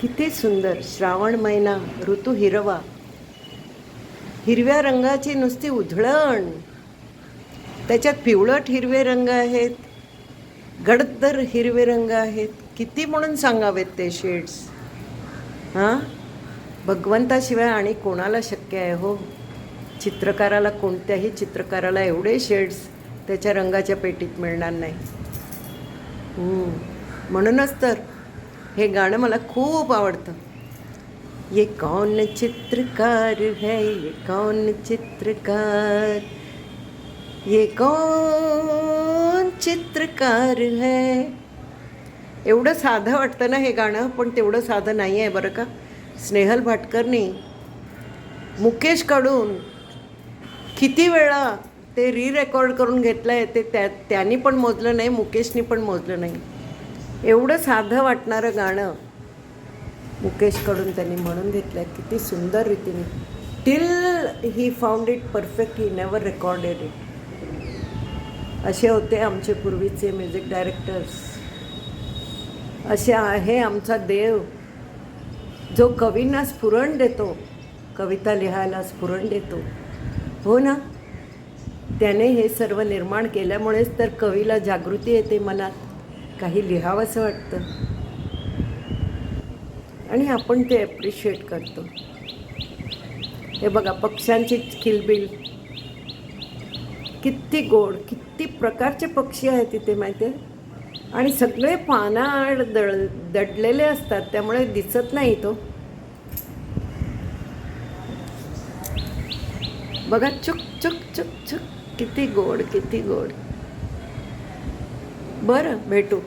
किती सुंदर. श्रावण महिना ऋतू हिरवा. हिरव्या रंगाची नुसती उधळण. त्याच्यात पिवळट हिरवे रंग आहेत. गडदर हिरवे रंग आहेत. किती म्हणून सांगावेत ते शेड्स हां? भगवंताशिवाय आणि कोणाला शक्य आहे हो? चित्रकाराला कोणत्याही चित्रकाराला एवढे शेड्स त्याच्या रंगाच्या पेटीत मिळणार नाही. म्हणूनच तर हे गाणं मला खूप आवडतं. ये कौन चित्रकार है ये कौन चित्रकार? ये कौन चित्रकार है? एवढं साधं वाटतं ना हे गाणं पण तेवढं साधं नाही आहे बरं का. स्नेहल भाटकरनी मुकेशकडून किती वेळा ते री रेकॉर्ड करून घेतलं आहे ते त्या त्यांनी पण मोजलं नाही मुकेशनी पण मोजलं नाही. एवढं साधं वाटणारं गाणं मुकेशकडून त्यांनी म्हणून घेतलं आहे किती सुंदर रीतीने. Till he found it perfect he never recorded it असे होते आमचे पूर्वीचे म्युझिक डायरेक्टर्स असे आहे आमचा देव. जो कवींना स्फुरण देतो कविता लिहायला स्फुरण देतो. हो ना? त्याने हे सर्व निर्माण केल्यामुळेच तर कवीला जागृती येते मनात. काही लिहावंसं वाटतं. आणि आपण ते ॲप्रिशिएट करतो. हे बघा पक्ष्यांची खिलबिल. किती गोड किती प्रकारचे पक्षी आहेत तिथे माहिती आहे? आणि सगळे पानाआड दळ दडलेले असतात त्यामुळे दिसत नाही तो. बघा चुक चुक चुक चुक. किती गोड किती गोड. बरं भेटू.